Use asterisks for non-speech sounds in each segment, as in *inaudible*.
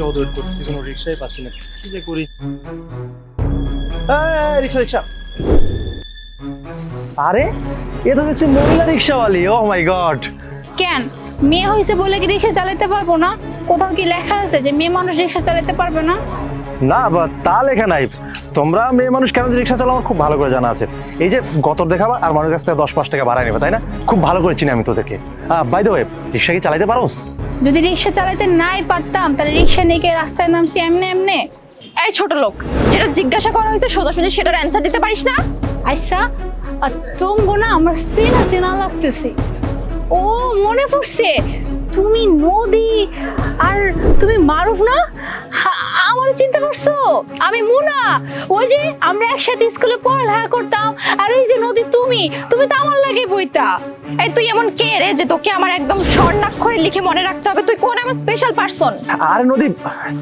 যাব করছি কোনো রিক্সাই পাচ্ছি না। কি যে করি? রিক্সা রিক্সা। আরে এ তো দেখছি মহিলা রিক্সাওয়ালি ও মাই গড কেন? মেয়ে হয়েছে বলে কি রিক্সা চালাতে পারব না? কোথাও কি লেখা আছে যে মেয়ে মানুষ রিক্সা চালাতে পারবে না? না বা তা লেখা নাই। তোমরা মেয়ে মানুষ কেন যে রিক্সা চালাও? আমার খুব ভালো করে জানা আছে। এই যে গতর দেখাবা আর মানুষের কাছ থেকে দশ পাঁচ টাকা বাড়ায় নেবে তাই না? খুব ভালো করে চিনি আমি তোদেরকে। বাই দ্য ওয়ে রিক্সা কি চালাইতে পারোস? যদি রিক্সা চালাতে নাই পারতাম তাহলে রিক্সা নিয়ে গিয়ে রাস্তায় নামছি এমনি এমনি? এই ছোট লোক যেটা জিজ্ঞাসা করা হয়েছে সোজাসুজি সেটার অ্যান্সার দিতে পারিস না? আচ্ছা আর তোমগো না আমরা চেনা চেনা লাগতেছি। ও মনে পড়ছে? তুমি নদী আর তুমি মারুফ না? আমার চিন্তা করছ? আমি মুনা। ওই যে আমরা একসাথে স্কুলে পড়ালেখা করতাম। আর এই যে নদী, তুমি তুমি তো আমার লাগে বইতা। এই তুই এমন কে রে যে তোকে আমার একদম স্বর্ণাক্ষরে লিখে মনে রাখতে হবে? তুই কোন আমার স্পেশাল পার্সন আরে নদী,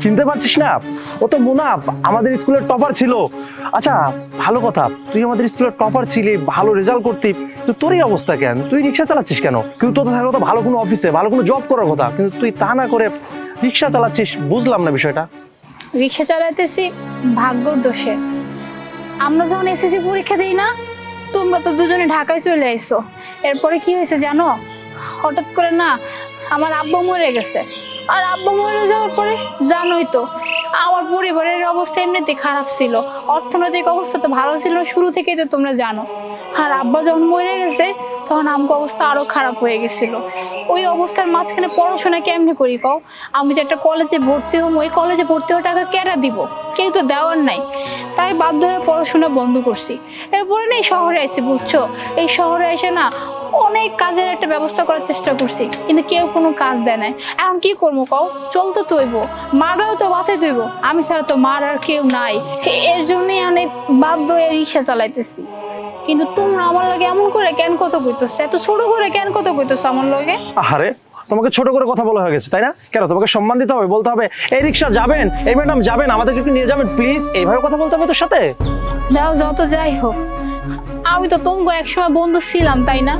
চিনতে পারছিস না? ও তো মোনা, আমাদের স্কুলের টপার ছিল। আচ্ছা ভালো কথা, তুই আমাদের স্কুলের টপার ছিলি, ভালো রেজাল্ট করতি। তো তোরই অবস্থা কেন? তুই রিক্সা চালাচ্ছিস কেন? কিন্তু তোর থাকার কথা, ভালো কোনো অফিসে ভালো কোনো জব করার কথা। কিন্তু তুই তা না করে রিক্সা চালাচ্ছিস, বুঝলাম না বিষয়টা। রিক্সা চালাইতেছি, ভাগ্যর দোষে। আমরা যখন এসএসসি পরীক্ষা দিই না, তোমরা তো দুজনে ঢাকায় চলে আইছো এরপরে কি হয়েছে জানো? হঠাৎ করে না, আমার আব্বা মরে গেছে। আর আব্বা মরে যাওয়ার পরে জানোই তো আমার পরিবারের অবস্থা এমনিতে খারাপ ছিল। অর্থনৈতিক অবস্থা তো ভালো ছিল, শুরু থেকেই তো তোমরা জানো। আর আব্বা যখন মরে গেছে তখন আমগো অবস্থা আরও খারাপ হয়ে গেছিল। ওই অবস্থার মাঝখানে পড়াশোনা কেমনি করি কও? আমি যে একটা কলেজে ভর্তি হম ওই কলেজে ভর্তি হওয়ার টাকা কেনা দিব? কেউ তো দেওয়ার নাই। তাই বাধ্য হয়ে পড়াশোনা বন্ধ করছি। এরপরে না এই শহরে আসছি বুঝছ? এই শহরে এসে না অনেক কাজের একটা ব্যবস্থা করার চেষ্টা করছি, কিন্তু কেউ কোনো কাজ দেয় নাই। এখন কি করব কও? চলতে তৈব। মারাও তো বাঁচাই তৈব। আমি ছাড়া তো মার আর কেউ নাই। এর জন্যই অনেক বাধ্য হয়ে রিক্সা চালাইতেছি। কিন্তু তোমরা আমার লাগে এমন করে কেন কত কইতেছ? এত ছোট করে কেন কত কইতেছ আমার লাগে? আরে তোমাকে ছোট করে কথা বলা হয়ে গেছে তাই না? কেন তোমাকে সম্মান দিতে হবে বলতে হবে এই রিক্সা যাবেন এই ম্যাডাম যাবেন আমাদেরকে একটু নিয়ে যাবেন প্লিজ এইভাবে কথা বলতে হবে তোর সাথে? যাও যত যাই হোক। আমি তো তোমগো একসময় বন্ধু ছিলাম তাই না?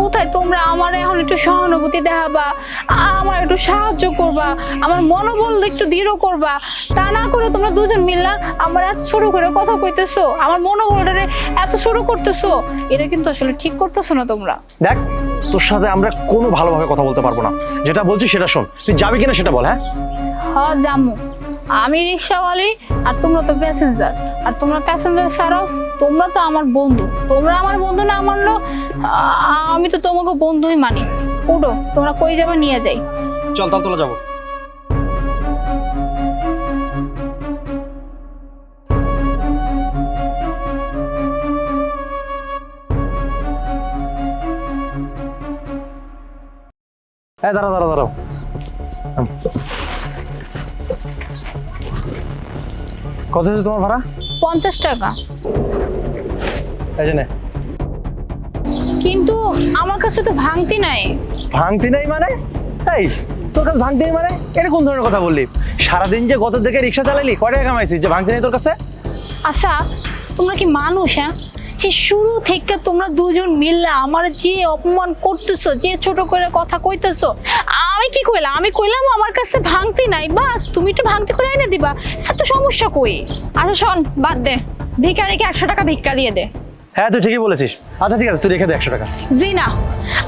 কোথায় তোমরা আমার এখন একটু সহানুভূতি দেখাবা? আমার একটু সাহায্য করবা আমার মনোবল একটু দৃঢ় করবা। তা না করে তোমরা দুজন মিললা আমার এত ছোট করে কথা কইতেছো আমার মনোবলটারে এত ছোট করতেছো এটা কিন্তু আসলে ঠিক করতেছো না তোমরা। দেখ তোর সাথে আমরা কোনো ভালোভাবে কথা বলতে পারব না। যেটা বলছি সেটা শোন তুই যাবি কিনা সেটা বল হ্যাঁ? হ জামু আমি রিক্সাওয়ালি আর তোমরা তো প্যাসেঞ্জার আর তোমরা প্যাসেঞ্জার ছাড়াও তোমরা তো আমার বন্ধু। তোমরা আমার বন্ধু না মানলো আমি তো তোমাকে বন্ধুই মানি। উঠো তোমরা কই যাবে নিয়ে যাই। চল তাল তোলা যাব। হ্যাঁ দাঁড়াও দাঁড়াও দাঁড়াও। কত হয়েছে তোমার ভাড়া? পঞ্চাশ টাকা। এই যে নে। কিন্তু আমার কাছে তো ভাঙতি নাই। ভাঙতি নাই মানে? এই তোর কাছে ভাঙতি নেই মানে? এটা কোন ধরনের কথা বললি? সারাদিন যে গত থেকে রিক্সা চালাইলি কয় টাকা কামাইছিস? যে ভাঙতি নেই তোর কাছে? আচ্ছা তোমরা কি মানুষ হ্যাঁ? সে শুরু থেকে তোমরা দুজন মিললে আমার যে অপমান করতেছো যে ছোট করে কথা কইতেছো আমি কি কইলাম? আমি কইলাম আমার কাছে ভাঙতি নাই। বাস তুমি একটু ভাঙতি করে এনে দিবা। এত সমস্যা কই? আচ্ছা শোন বাদ দে। ভিকারিকে একশো টাকা ভিক্ষা দিয়ে দে। হ্যাঁ তুই ঠিকই বলেছিস। আচ্ছা ঠিক আছে তুই রেখে দে একশো টাকা। জি না।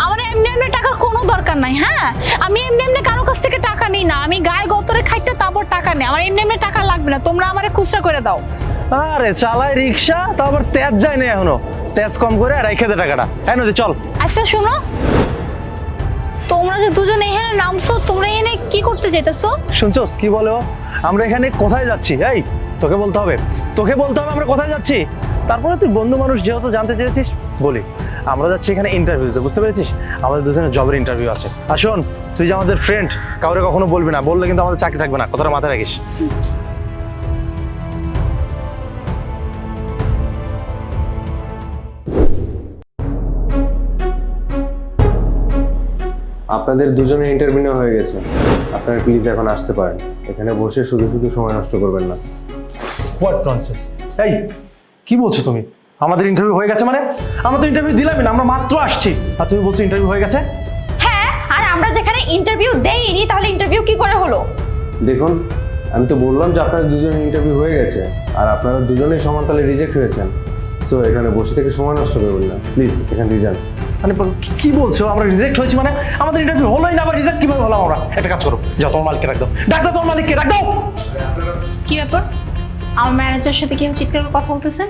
আমার এমনি এমনি টাকার কোনো দরকার নাই হ্যাঁ? আমি এমনি এমনি কারও কাছ থেকে টাকা নিই না। আমি গায়ে গতরে খাইতে তারপর টাকা নেই। আমার এমনি এমনি টাকা লাগবে না। তোমরা আমারে খুচরা করে দাও। আরে চালাই রিক্সা তারপর তেজ যায় না এখনও। তেজ কম করে আর রেখে দে টাকাটা। হ্যাঁ নদী চল। আচ্ছা শোনো। তোমরা যে দুজন এখানে নামছো তোমরা এনে কি করতে চাইতেছো? শুনছস? কি বলো আমরা এখানে কোথায় যাচ্ছি? এই তোকে বলতে হবে। তোকে বলতে হবে আমরা কোথায় যাচ্ছি? তারপরে তুই বন্ধু মানুষ যেহেতু জানতে চেয়েছিস বলি। আমরা যাচ্ছি এখানে ইন্টারভিউ দিতে বুঝতে পেরেছিস? আমাদের দুজনের জবের ইন্টারভিউ আছে। আর শোন তুই যে আমাদের ফ্রেন্ড কাউরে কখনো বলবি না। বললে কিন্তু আমাদের চাকরি থাকবে না। কথাটা মাথায় রাখিস। আপনাদের দুজনের ইন্টারভিউ হয়ে গেছে। আপনারা প্লিজ এখন আসতে পারেন। এখানে বসে শুধু শুধু সময় নষ্ট করবেন না। হোয়াট ননসেন্স এই কি বলছো তুমি? আমাদের ইন্টারভিউ হয়ে গেছে মানে? আমরা তো ইন্টারভিউ দিলামই না আমরা মাত্র আসছি। আর তুমি বলছো ইন্টারভিউ হয়ে গেছে? হ্যাঁ আর আমরা যেখানে ইন্টারভিউ দেইনি তাহলে ইন্টারভিউ কি করে হলো? দেখুন আমি তো বললাম যে আপনাদের দুজনের ইন্টারভিউ হয়ে গেছে আর আপনারা দুজনেই সমান তালে রিজেক্ট হয়েছেন। সো এখানে বসে থেকে সময় নষ্ট করবেন না। প্লিজ এখান থেকে যান। মানে কি- বলছো? আমরা রিজেক্ট হয়েছি মানে আমাদের ইন্টারভিউ হলোই না আবার রিজেক্ট কীভাবে হলাম আমরা? একটা কাজ করো। যাও তোমার মালিককে ডাক দাও। ডাক দাও তোমার মালিককে ডাক দাও! কি ব্যাপার? আমার ম্যানেজারের সাথে কি চিৎকার করে কথা বলতেছেন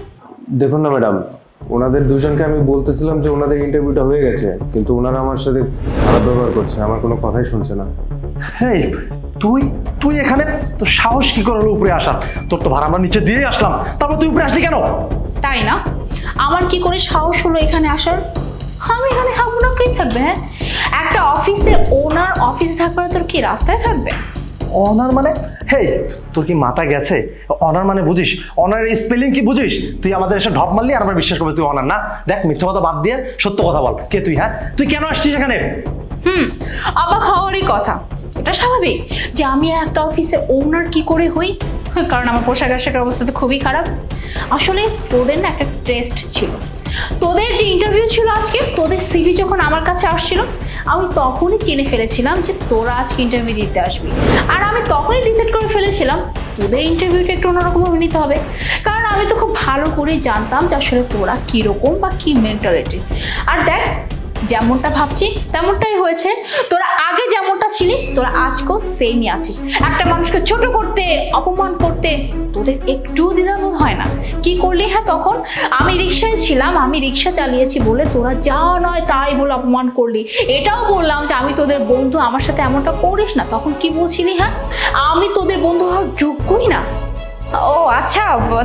দেখুন না ম্যাডাম ওনাদের দুজনকে আমি বলতেছিলাম যে ওনাদের ইন্টারভিউটা হয়ে গেছে কিন্তু ওনারা আমার সাথে খারাপ ব্যবহার করছে আমার কোনো কথাই শুনছে না। হেই তুই তুই এখানে তো সাহস কি করে উপরে আসা? তোর তো ভাড়া আমরা নিচে দিয়ে আসলাম। তারপর তুই উপরে আসলি কেন? তাই না? আমার কি করে সাহস হলো এখানে আসার? আমি এখানে থাকব না কে থাকবে হ্যাঁ? একটা অফিসের ওনার অফিসে থাকবে না তোর কি রাস্তায় থাকবে? অনার মানে? হে তোর কি মাথা গেছে? অনার মানে বুঝিস? অনার স্পেলিং কি বুঝিস? তুই আমাদের এসে ঢপ মারলি আর আমরা বিশ্বাস করবি তুই অনার না। দেখ মিথ্যা কথা বাদ দিয়ে সত্য কথা বল। কে তুই হ্যাঁ? তুই কেন আসছিস এখানে? হুম অবাক হওয়ারই কথা। এটা স্বাভাবিক যে আমি একটা অফিসের ওনার কি করে হই? *laughs* কারণ আমার পোশাক আশাকের অবস্থা তো খুবই খারাপ। আসলে তোদের না একটা টেস্ট ছিল। তোদের যে ইন্টারভিউ ছিল আজকে, তোদের সিভি যখন আমার কাছে আসছিল, আমি তখনই চিনে ফেলেছিলাম যে তোরা আজকে ইন্টারভিউ দিতে আসবি। আর আমি তখনই ডিসাইড করে ফেলেছিলাম, তোদের ইন্টারভিউটা একটু অন্যরকমভাবে নিতে হবে। কারণ আমি তো খুব ভালো করে জানতাম যে আসলে তোরা কীরকম বা কী মেন্টালিটি আর দেখ যেমনটা ভাবছি, তেমনটাই হয়েছে। তোরা আগে যেমনটা ছিলি, তোরা আজকেও সেমই আছিস। একটা মানুষকে ছোট করতে, অপমান করতে, তোদের একটুও দ্বিধাবোধ হয় না। কি করলি হ্যাঁ তখন? আমি রিক্সায় ছিলাম, আমি রিক্সা চালিয়েছি বলে তোরা যা নয় তাই বলে অপমান করলি। এটাও বললাম যে আমি তোদের বন্ধু, আমার সাথে এমনটা করিস না। তখন কি বলছিলি হ্যাঁ? আমি তোদের বন্ধু হওয়ার যোগ্যই না। ও আচ্ছা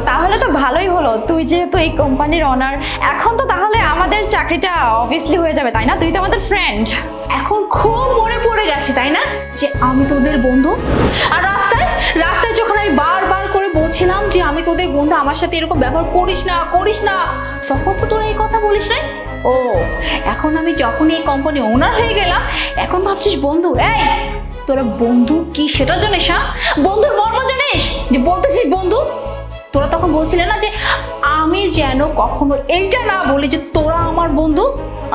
তাহলে তো ভালোই হলো। তুই যেহেতু এই কোম্পানির অনার এখন তো তাহলে আমাদের চাকরিটা অবভিয়াসলি হয়ে যাবে, তাই না? তুই তো আমাদের ফ্রেন্ড এখন খুব মনে পড়ে গেছে, তাই না? যে আমি তোদের বন্ধু। আর রাস্তায় রাস্তায় যখন আমি বারবার করে বলছিলাম যে আমি তোদের বন্ধু, আমার সাথে এরকম ব্যবহার করিস না করিস না, তখন তো তোরা এই কথা বলিস নাই? ও, এখন আমি যখন এই কোম্পানি ওনার হয়ে গেলাম, এখন ভাবছিস বন্ধু, এই তোরা বন্ধু কি সেটা জানিস হ্যাঁ বন্ধুর মর্ম জানিস? যে বলতেছিস বন্ধু? তোরা তখন বলছিলে না যে আমি যেন কখনো এইটা না বলি যে তোরা আমার বন্ধু?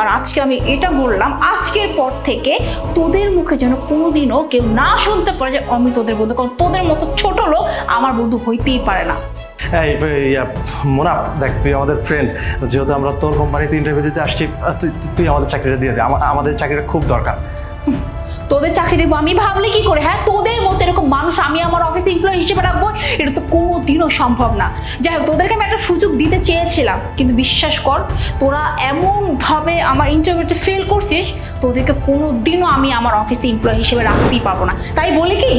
আর আজকে আমি এটা বললাম, আজকের পর থেকে তোদের মুখে যেন কোনোদিনও কেউ না শুনতে পারে যে আমি তোদের বন্ধু, কারণ তোদের মতো ছোট লোক আমার বন্ধু হইতেই পারে না। মোনা দেখ, তুই আমাদের ফ্রেন্ড যেহেতু আমরা তোর কোম্পানিতে ইন্টারভিউ দিতে আসছি তুই আমাদের চাকরিটা দিয়ে দে আমাদের চাকরিটা খুব দরকার। তোদের চাকরি দেবো আমি ভাবলে কি করে? হ্যাঁ তোদের মতো এরকম মানুষ আমি আমার অফিসে এমপ্লয়ি হিসেবে রাখব এটা তো কোনোদিনও সম্ভব না। যাই হোক তোদেরকে আমি একটা সুযোগ দিতে চেয়েছিলাম কিন্তু বিশ্বাস কর তোরা এমনভাবে আমার ইন্টারভিউতে ফেল করছিস তোদেরকে কোনো দিনও আমি আমার অফিসে এমপ্লয়ি হিসেবে রাখতেই পারব না। তাই বলি কি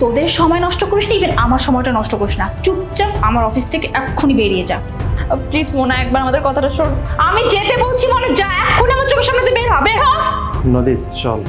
তোদের সময় নষ্ট করিস না ইভেন আমার সময়টা নষ্ট করিস না। চুপচাপ আমার অফিস থেকে এক্ষুনি বেরিয়ে যা। প্লিজ মোনা একবার আমাদের কথাটা শোন। আমি যেতে বলছি মানে যা এক্ষুনি আমার চোখের সামনে বের হবে বের হ। নদী চল।